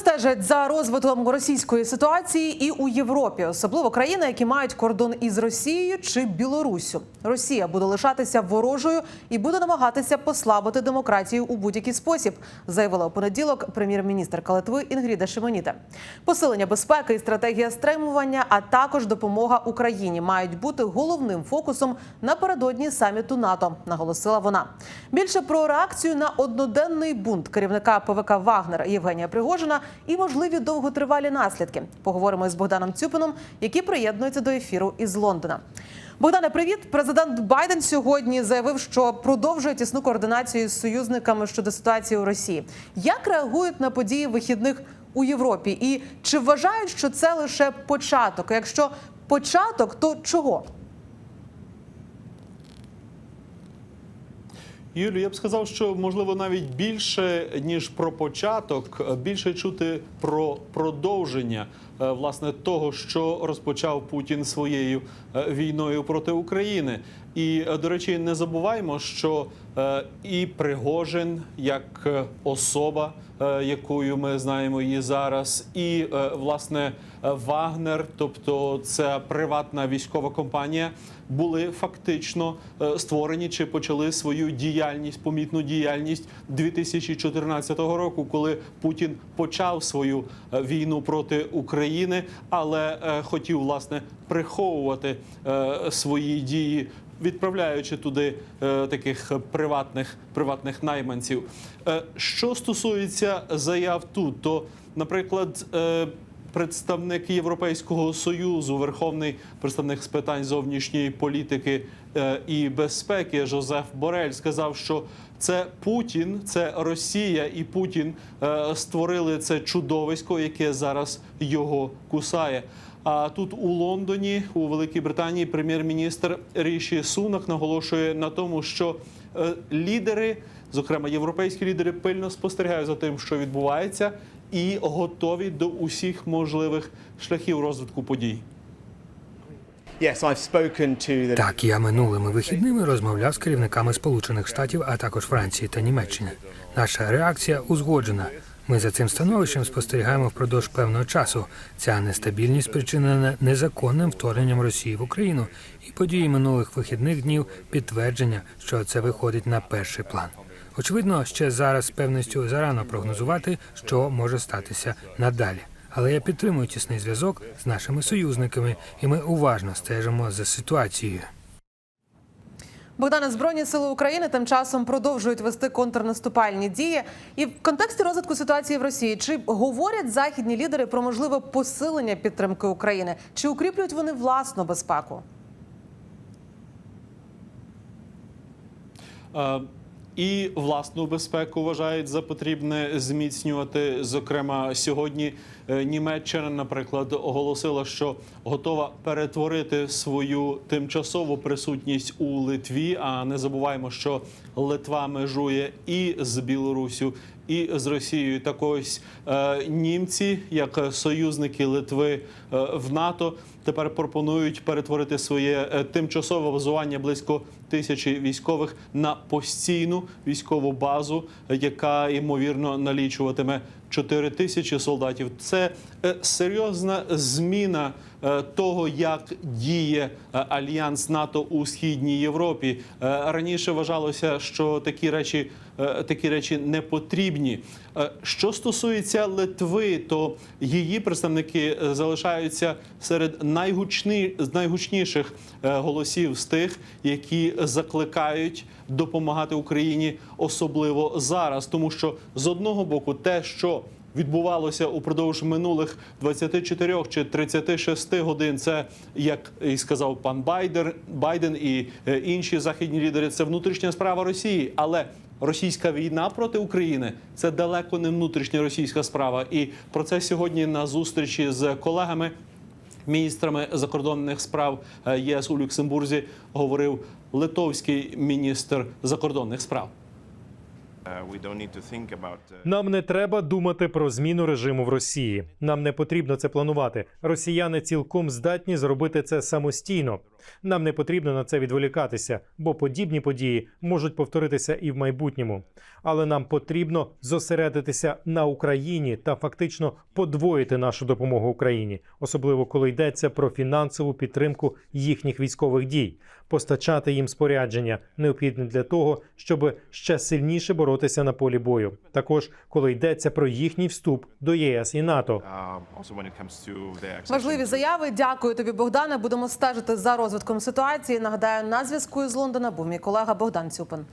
стежать за розвитком російської ситуації і у Європі, особливо країни, які мають кордон із Росією чи Білоруссю. Росія буде лишатися ворожою і буде намагатися послабити демократію у будь-який спосіб, заявила у понеділок прем'єр-міністрка Литви Інгріда Шимоніта. Посилення безпеки і стратегія стримування, а також допомога Україні мають бути головним фокусом напередодні саміту НАТО, наголосила вона. Більше про реакцію на одноденний бунт керівника ПВК Вагнер Євгенія Пригожина і можливі довготривалі наслідки. Поговоримо із Богданом Цюпином, який приєднується до ефіру із Лондона. Богдане, привіт. Президент Байден сьогодні заявив, що продовжує тісну координацію з союзниками щодо ситуації у Росії. Як реагують на події вихідних у Європі? І чи вважають, що це лише початок? Якщо початок, то чого? Юлю, я б сказав, що можливо навіть більше ніж про початок, більше чути про продовження е, власне того, що розпочав Путін своєю е, війною проти України. І е, до речі, не забуваємо, що е, і Пригожин як е, особа, якою ми знаємо її зараз, і власне Вагнер, тобто це приватна військова компанія, були фактично створені чи почали свою діяльність, помітну діяльність 2014 року, коли Путін почав свою війну проти України, але хотів власне приховувати свої дії. Відправляючи туди е, таких приватних приватних найманців. Е, що стосується заяв тут, то, наприклад, е, представник Європейського союзу, верховний представник з питань зовнішньої політики е, і безпеки Жозеф Борель сказав, що це Путін, це Росія і Путін е, створили це чудовисько, яке зараз його кусає. А тут у Лондоні, у Великій Британії, прем'єр-міністр Ріші Сунак наголошує на тому, що лідери, зокрема європейські лідери, пильно спостерігають за тим, що відбувається, і готові до усіх можливих шляхів розвитку подій. Так, я минулими вихідними розмовляв з керівниками Сполучених Штатів, а також Франції та Німеччини. Наша реакція узгоджена. Ми за цим становищем спостерігаємо впродовж певного часу. Ця нестабільність спричинена незаконним вторгненням Росії в Україну, і події минулих вихідних днів підтвердження, що це виходить на перший план. Очевидно, ще зараз з певністю зарано прогнозувати, що може статися надалі. Але я підтримую тісний зв'язок з нашими союзниками, і ми уважно стежимо за ситуацією. Богдане, збройні сили України тим часом продовжують вести контрнаступальні дії. І в контексті розвитку ситуації в Росії чи говорять західні лідери про можливе посилення підтримки України? Чи укріплюють вони власну безпеку? Е, І власну безпеку вважають за потрібне зміцнювати. Зокрема, сьогодні е, Німеччина, наприклад, оголосила, що готова перетворити свою тимчасову присутність у Литві. А не забуваємо, що Литва межує і з Білоруссю, і з Росією. Так ось е, німці, як союзники Литви е, в НАТО, тепер пропонують перетворити своє е, тимчасове базування близько тисячі військових на постійну військову базу, яка ймовірно налічуватиме 4 тисячі солдатів. Це серйозна зміна того, як діє е, альянс НАТО у східній Європі. Е, Раніше вважалося, що такі речі. е, Такі речі не потрібні. Е, Що стосується Литви, то її представники е, залишаються серед найгучні, найгучніших е, голосів з тих, які закликають допомагати Україні, особливо зараз, тому що з одного боку, те, що відбувалося упродовж минулих 24 чи 36 годин. Це як і сказав пан Байдер, Байден і е, інші західні лідери. Це внутрішня справа Росії, але Російська війна проти України це далеко не внутрішня російська справа. І про це сьогодні на зустрічі з колегами міністрами закордонних справ е, ЄС у Люксембурзі говорив литовський міністр закордонних справ. Нам не треба думати про зміну режиму в Росії. Нам не потрібно це планувати. Росіяни цілком здатні зробити це самостійно. Нам не потрібно на це відволікатися, бо подібні події можуть повторитися і в майбутньому. Але нам потрібно зосередитися на Україні та фактично подвоїти нашу допомогу Україні, особливо коли йдеться про фінансову підтримку їхніх військових дій, постачати їм спорядження необхідне для того, щоб ще сильніше боротися на полі бою. Також коли йдеться про їхній вступ до єС і НАТО. accession Важливі заяви. Дякую тобі, Богдане. Будемо стежити за розвитком ситуації. Нагадаю, на зв'язку із Лондона був мій колега Богдан Цюпин.